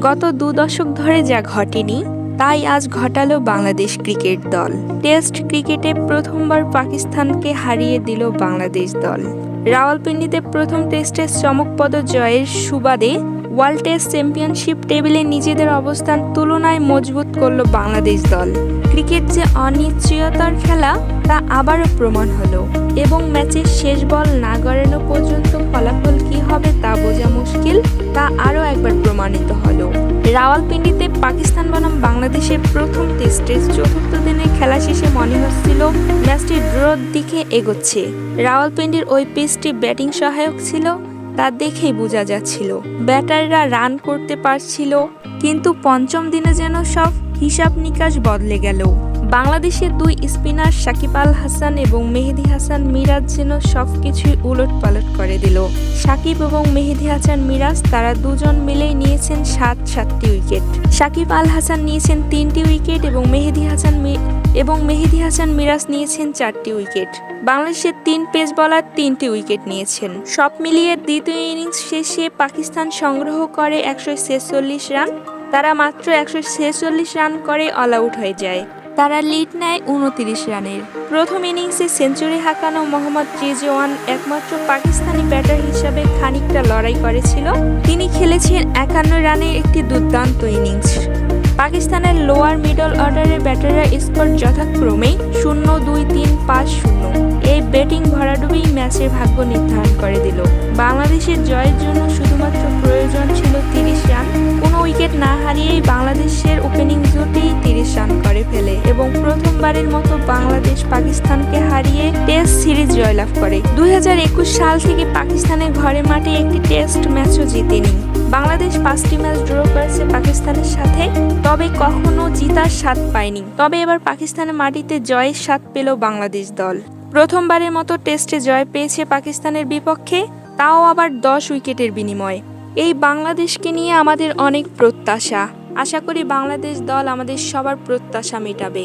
গত দু দশক ধরে যা ঘটেনি, তাই আজ ঘটালো বাংলাদেশ ক্রিকেট দল। টেস্ট ক্রিকেটে প্রথমবার পাকিস্তানকে হারিয়ে দিল বাংলাদেশ দল। রাওয়ালপিন্ডিতে প্রথম টেস্টে চমকপদ জয়ের সুবাদে ওয়ার্ল্ড টেস্ট চ্যাম্পিয়নশিপ টেবিলে নিজেদের অবস্থান তুলনায় মজবুত করল বাংলাদেশ দল। ক্রিকেট যে অনিশ্চয়তার খেলা, তা আবারও প্রমাণ হলো, এবং ম্যাচের শেষ বল না গড়ানো পর্যন্ত ফলাফল কী হবে তা বোঝা মুশকিল। তা আরও একবার রাওয়ালপিন্ডিতে পাকিস্তান বনাম বাংলাদেশের প্রথম টেস্টের চতুর্থ দিনে খেলা শেষে মনে হচ্ছিল ম্যাচটি ড্রোর দিকে এগোচ্ছে। রাওয়ালপিন্ডির ওই পিচটি ব্যাটিং সহায়ক ছিল, তা দেখেই বোঝা যাচ্ছিল। ব্যাটাররা রান করতে পারছিল, কিন্তু পঞ্চম দিনে যেন সব হিসাব নিকাশ বদলে গেল। বাংলাদেশের দুই স্পিনার সাকিব আল হাসান এবং মেহেদি হাসান মিরাজ যেন সব কিছুই উলট পালট করে দিল। সাকিব এবং মেহেদি হাসান মিরাজ, তারা দুজন মিলেই নিয়েছেন সাত সাতটি উইকেট। সাকিব আল হাসান নিয়েছেন তিনটি উইকেট এবং মেহেদি হাসান এবং মেহেদি হাসান মিরাজ নিয়েছেন চারটি উইকেট। বাংলাদেশের তিন পেস বলার তিনটি উইকেট নিয়েছেন। সব মিলিয়ে দ্বিতীয় ইনিংস শেষে পাকিস্তান সংগ্রহ করে একশো ছেচল্লিশ রান। তারা মাত্র একশো ছেচল্লিশ রান করে অল আউট হয়ে যায়। তারা লিড নেয় উনতিরিশ রানের। প্রথম ইনিংসে সেঞ্চুরি হাঁকানো মোহাম্মদ রিজওয়ান একমাত্র পাকিস্তানি ব্যাটার হিসাবে খানিকটা লড়াই করেছিল। তিনি খেলেছেন একান্ন রানের একটি দুর্দান্ত ইনিংস। পাকিস্তানের লোয়ার মিডল অর্ডারের ব্যাটাররা স্কোর যথাক্রমে শূন্য দুই তিন, পাঁচ শূন্য। এই ব্যাটিং ভরাডুবিই ম্যাচের ভাগ্য নির্ধারণ করে দিল। বাংলাদেশের জয়ের জন্য শুধুমাত্র এবং প্রথমবারের মতো বাংলাদেশ পাকিস্তানকে হারিয়ে টেস্ট সিরিজ জয়লাভ করে। দু হাজার একুশ সাল থেকে পাকিস্তানের ঘরে মাঠে একটি টেস্ট ম্যাচও জিতেনি বাংলাদেশ পাঁচটি ম্যাচ ড্র করেছে পাকিস্তানের সাথে, তবে কখনো জিতার স্বাদ পায়নি। তবে এবার পাকিস্তানের মাটিতে জয়ের স্বাদ পেল বাংলাদেশ দল। প্রথমবারের মতো টেস্টে জয় পেয়েছে পাকিস্তানের বিপক্ষে, তাও আবার দশ উইকেটের বিনিময়ে। এই বাংলাদেশকে নিয়ে আমাদের অনেক প্রত্যাশা। আশা করি বাংলাদেশ দল আমাদের সবার প্রত্যাশা মেটাবে।